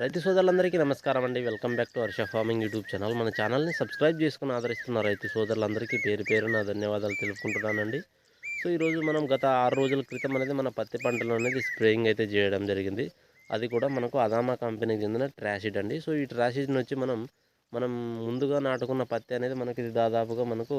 రైతు సోదరులందరికీ నమస్కారం అండి. Welcome back to Harsha farming YouTube channel. మన ఛానల్ని సబ్స్క్రైబ్ చేసుకుని ఆదరిస్తున్న రైతు సోదరులందరికీ పేరు పేరున ధన్యవాదాలు తెలుపుకుంటున్నానండి. సో ఈరోజు మనం గత ఆరు రోజుల క్రితం అనేది మన పత్తి పంటలో అనేది స్ప్రేయింగ్ అయితే చేయడం జరిగింది. అది కూడా మనకు అదామా కంపెనీకి చెందిన ట్రాషిడ్ అండి. సో ఈ ట్రాషిడ్ని వచ్చి మనం మనం ముందుగా నాటుకున్న పత్తి అనేది మనకి దాదాపుగా మనకు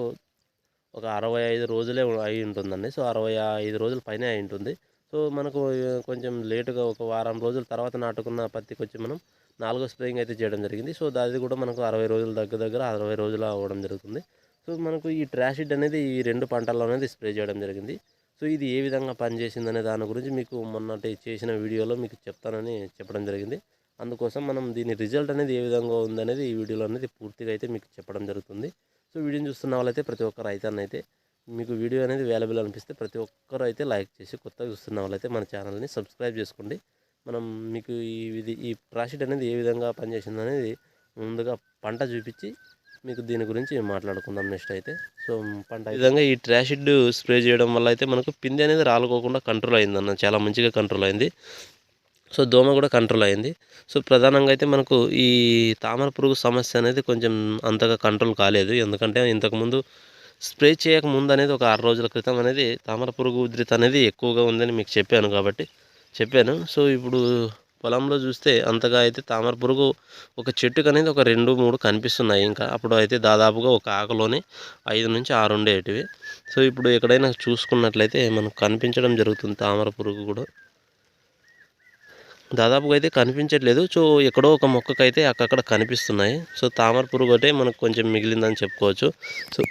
ఒక అరవై ఐదు రోజులే అయి ఉంటుందండి. సో అరవై ఐదు రోజుల పైన అయి ఉంటుంది. సో మనకు కొంచెం లేటుగా ఒక వారం రోజుల తర్వాత నాటుకున్న పత్తికి వచ్చి మనం నాలుగో స్ప్రేయింగ్ అయితే చేయడం జరిగింది. సో అది కూడా మనకు అరవై రోజుల దగ్గర దగ్గర అరవై రోజులు అవ్వడం జరుగుతుంది. సో మనకు ఈ ట్రాషిడ్ అనేది ఈ రెండు పంటల్లో అనేది స్ప్రే చేయడం జరిగింది. సో ఇది ఏ విధంగా పనిచేసిందనే దాని గురించి మీకు మొన్నటి చేసిన వీడియోలో మీకు చెప్తానని చెప్పడం జరిగింది. అందుకోసం మనం దీని రిజల్ట్ అనేది ఏ విధంగా ఉందనేది ఈ వీడియోలో అనేది పూర్తిగా అయితే మీకు చెప్పడం జరుగుతుంది. సో వీడియోని చూస్తున్న వాళ్ళైతే ప్రతి ఒక్క రైతాన్ని అయితే మీకు వీడియో అనేది అవైలబుల్ అనిపిస్తే ప్రతి ఒక్కరు అయితే లైక్ చేసి కొత్తగా చూస్తున్న వాళ్ళైతే మన ఛానల్ని సబ్స్క్రైబ్ చేసుకోండి. మనం మీకు ఈ ఇది ఈ ప్రాషిట్ అనేది ఏ విధంగా పనిచేసింది అనేది ముందుగా పంట చూపించి మీకు దీని గురించి మాట్లాడుకుందాం నెక్స్ట్ అయితే. సో పంట ఈ విధంగా ఈ ట్రాషిడ్ స్ప్రే చేయడం వల్ల అయితే మనకు పిండి అనేది రాలుకోకుండా కంట్రోల్ అయిందన్న చాలా మంచిగా కంట్రోల్ అయింది. సో దోమ కూడా కంట్రోల్ అయింది. సో ప్రధానంగా అయితే మనకు ఈ తామర పురుగు సమస్య అనేది కొంచెం అంతగా కంట్రోల్ కాలేదు. ఎందుకంటే ఇంతకుముందు స్ప్రే చేయక ముందు అనేది ఒక ఆరు రోజుల క్రితం అనేది తామర పురుగు ఉధృతి అనేది ఎక్కువగా ఉందని మీకు చెప్పాను కాబట్టి చెప్పాను. సో ఇప్పుడు పొలంలో చూస్తే అంతగా అయితే తామర పురుగు ఒక చెట్టుకు అనేది ఒక రెండు మూడు కనిపిస్తున్నాయి ఇంకా. అప్పుడు అయితే దాదాపుగా ఒక ఆకులోనే ఐదు నుంచి ఆరు ఉండేటివి సో ఇప్పుడు ఎక్కడైనా చూసుకున్నట్లయితే మనకు కనిపించడం జరుగుతుంది తామర పురుగు కూడా. దాదాపుగా అయితే కనిపించట్లేదు. సో ఎక్కడో ఒక మొక్కకైతే అక్కడక్కడ కనిపిస్తున్నాయి. సో తామర పురుగు ఒకటే మనకు కొంచెం మిగిలిందని చెప్పుకోవచ్చు. సో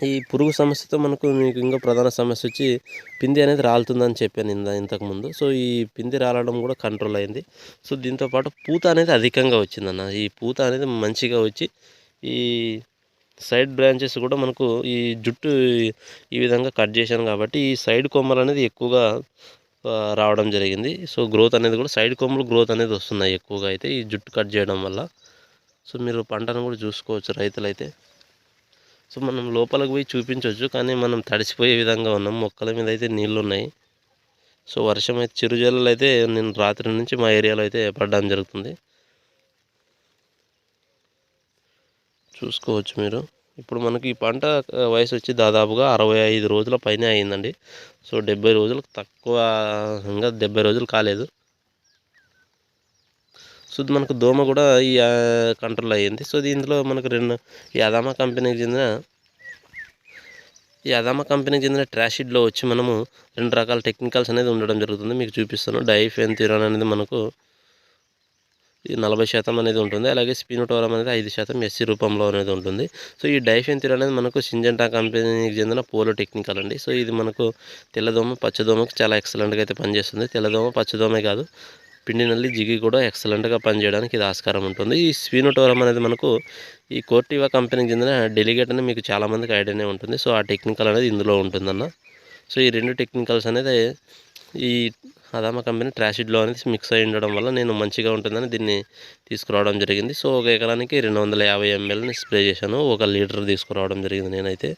ఈ పురుగు సమస్యతో మనకు మీకు ఇంకా ప్రధాన సమస్య వచ్చి పిండి అనేది రాలుతుందని చెప్పాను ఇంత ఇంతకుముందు సో ఈ పిండి రాలడం కూడా కంట్రోల్ అయింది. సో దీంతో పాటు పూత అనేది అధికంగా వచ్చిందన్న. ఈ పూత అనేది మంచిగా వచ్చి ఈ సైడ్ బ్రాంచెస్ కూడా మనకు ఈ జుట్టు ఈ విధంగా కట్ చేశాను కాబట్టి ఈ సైడ్ కొమ్మలు అనేది ఎక్కువగా రావడం జరిగింది. సో గ్రోత్ అనేది కూడా సైడ్ కొమ్మలు గ్రోత్ అనేది వస్తున్నాయి ఎక్కువగా అయితే ఈ జుట్టు కట్ చేయడం వల్ల. సో మీరు పంటను కూడా చూసుకోవచ్చు రైతులైతే. సో మనం లోపలికి పోయి చూపించవచ్చు కానీ మనం తడిసిపోయే విధంగా ఉన్నాం. మొక్కల మీద అయితే నీళ్ళు ఉన్నాయి సో వర్షం అయితే చిరుజల్లు అయితే నేను రాత్రి నుంచి మా ఏరియాలో అయితే పడడం జరుగుతుంది. చూసుకోవచ్చు మీరు. ఇప్పుడు మనకి ఈ పంట వయసు వచ్చి దాదాపుగా అరవై ఐదు రోజుల పైనే అయిందండి. సో డెబ్బై రోజులకు తక్కువ ఇంకా డెబ్బై రోజులు కాలేదు. సో మనకు దోమ కూడా ఈ కంట్రోల్ అయ్యింది. సో ఇందులో మనకు రెండు ఈ అదామా కంపెనీకి చెందిన ఈ అదామా కంపెనీకి చెందిన ట్రాషిడ్లో వచ్చి మనము రెండు రకాల టెక్నికల్స్ అనేది ఉండడం జరుగుతుంది. మీకు చూపిస్తాను. డైఫెన్థిరాన్ అనేది మనకు ఈ నలభై శాతం అనేది ఉంటుంది. అలాగే స్పినోటోరం అనేది ఐదు శాతం ఎస్సీ రూపంలో అనేది ఉంటుంది. సో ఈ డైఫెన్థిరాన్ అనేది మనకు సింజంటా కంపెనీకి చెందిన పోలో టెక్నికల్ అండి. సో ఇది మనకు తెల్లదోమ పచ్చదోమకి చాలా ఎక్సలెంట్గా అయితే పనిచేస్తుంది. తెల్లదోమ పచ్చదోమే కాదు పిండి నల్లి జిగి కూడా ఎక్సలెంట్గా పనిచేయడానికి ఇది ఆస్కారం ఉంటుంది. ఈ స్వీనోటోరం అనేది మనకు ఈ కోర్టివా కంపెనీకి చెందిన డెలిగేట్ అని మీకు చాలామందికి ఐడియానే ఉంటుంది. సో ఆ టెక్నికల్ అనేది ఇందులో ఉంటుందన్న. సో ఈ రెండు టెక్నికల్స్ అనేది ఈ అదామ కంపెనీ ట్రాషిడ్లో అనేది మిక్స్ అయి ఉండడం వల్ల నేను మంచిగా ఉంటుందని దీన్ని తీసుకురావడం జరిగింది. సో ఒక ఎకరానికి రెండు వందల యాభై ఎంఎల్ని స్ప్రే చేశాను. ఒక లీటర్ తీసుకురావడం జరిగింది నేనైతే.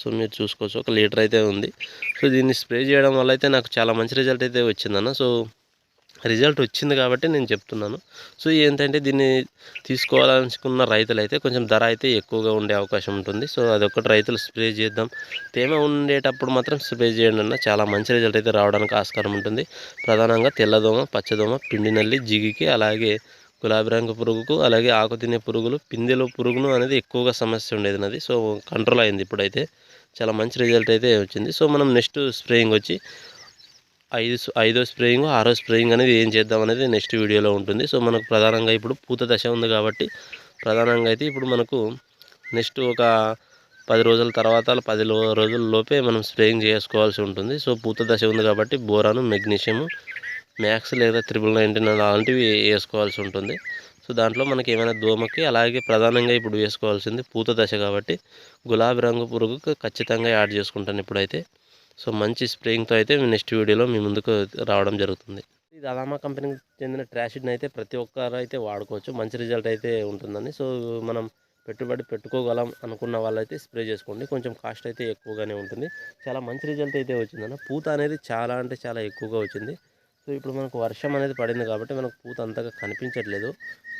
సో మీరు చూసుకోవచ్చు. ఒక లీటర్ అయితే ఉంది. సో దీన్ని స్ప్రే చేయడం వల్ల అయితే నాకు చాలా మంచి రిజల్ట్ అయితే వచ్చిందన్న. సో రిజల్ట్ వచ్చింది కాబట్టి నేను చెప్తున్నాను. సో ఏంటంటే దీన్ని తీసుకోవాలనుకున్న రైతులు అయితే కొంచెం ధర అయితే ఎక్కువగా ఉండే అవకాశం ఉంటుంది. సో అదొకటి రైతులు స్ప్రే చేద్దాం. తేమ ఉండేటప్పుడు మాత్రం స్ప్రే చేయండి అన్న. చాలా మంచి రిజల్ట్ అయితే రావడానికి ఆస్కారం ఉంటుంది. ప్రధానంగా తెల్లదోమ పచ్చదోమ పిండి నల్లి జిగికి అలాగే గులాబీ రంగు పురుగుకు అలాగే ఆకు తినే పురుగులు పిందెలు పురుగును అనేది ఎక్కువగా సమస్య ఉండేది నాది. సో కంట్రోల్ అయింది ఇప్పుడైతే. చాలా మంచి రిజల్ట్ అయితే వచ్చింది. సో మనం నెక్స్ట్ స్ప్రేయింగ్ వచ్చి ఐదు ఐదో స్ప్రేయింగ్ ఆరో స్ప్రేయింగ్ అనేది ఏం చేద్దాం అనేది నెక్స్ట్ వీడియోలో ఉంటుంది. సో మనకు ప్రధానంగా ఇప్పుడు పూత దశ ఉంది కాబట్టి ప్రధానంగా అయితే ఇప్పుడు మనకు నెక్స్ట్ ఒక పది రోజుల తర్వాత పది రోజుల లోపే మనం స్ప్రేయింగ్ చేసుకోవాల్సి ఉంటుంది. సో పూత దశ ఉంది కాబట్టి బోరాను మెగ్నీషియము మ్యాక్స్ లేదా త్రిబుల్ నైన్టీన్ అలాంటివి వేసుకోవాల్సి ఉంటుంది. సో దాంట్లో మనకి ఏమైనా దోమకి అలాగే ప్రధానంగా ఇప్పుడు వేసుకోవాల్సింది పూత దశ కాబట్టి గులాబీ రంగు పురుగు ఖచ్చితంగా యాడ్ చేసుకుంటాను ఇప్పుడైతే. సో మంచి స్ప్రేయింగ్తో అయితే నెక్స్ట్ వీడియోలో మీ ముందుకు రావడం జరుగుతుంది. ఇది అలామా కంపెనీకి చెందిన ట్రాషిడ్ని అయితే ప్రతి ఒక్కరు అయితే వాడుకోవచ్చు. మంచి రిజల్ట్ అయితే ఉంటుందని. సో మనం పెట్టుబడి పెట్టుకోగలం అనుకున్న వాళ్ళైతే స్ప్రే చేసుకోండి. కొంచెం కాస్ట్ అయితే ఎక్కువగానే ఉంటుంది. చాలా మంచి రిజల్ట్ అయితే వచ్చిందన్న. పూత అనేది చాలా అంటే చాలా ఎక్కువగా వచ్చింది. సో ఇప్పుడు మనకు వర్షం అనేది పడింది కాబట్టి మనకు పూత అంతగా కనిపించట్లేదు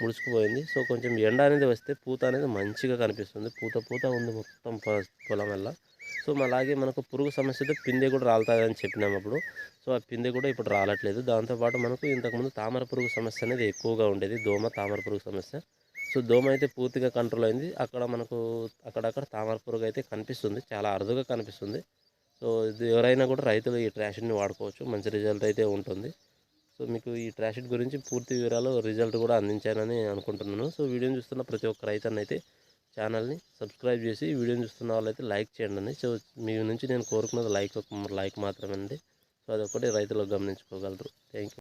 ముడుచుకుపోయింది. సో కొంచెం ఎండ అనేది వస్తే పూత అనేది మంచిగా కనిపిస్తుంది. పూత పూత ఉంది మొత్తం పొలం వల్ల. సో అలాగే మనకు పురుగు సమస్యతో పిందె కూడా రాలుతుందని చెప్పినాము అప్పుడు. సో ఆ పిందె కూడా ఇప్పుడు రాలట్లేదు. దాంతోపాటు మనకు ఇంతకుముందు తామర పురుగు సమస్య అనేది ఎక్కువగా ఉండేది. దోమ తామర పురుగు సమస్య. సో దోమ అయితే పూర్తిగా కంట్రోల్ అయింది. అక్కడ మనకు అక్కడక్కడ తామర పురుగు అయితే కనిపిస్తుంది. చాలా అరుదుగా కనిపిస్తుంది. సో ఇది ఎవరైనా కూడా రైతులు ఈ ట్రాషిడ్ని వాడుకోవచ్చు. మంచి రిజల్ట్ అయితే ఉంటుంది. సో మీకు ఈ ట్రాషిడ్ గురించి పూర్తి వివరాలు రిజల్ట్ కూడా అందించానని అనుకుంటున్నాను. సో వీడియోని చూస్తున్న ప్రతి ఒక్క రైతన్న అయితే ఛానల్ని సబ్స్క్రైబ్ చేసి వీడియోని చూస్తున్న వాళ్ళైతే లైక్ చేయండి. అండి సో మీ నుంచి నేను కోరుకున్నది లైక్ లైక్ మాత్రమే అండి. సో అదొకటి రైతులు గమనించుకోగలరు. Thank you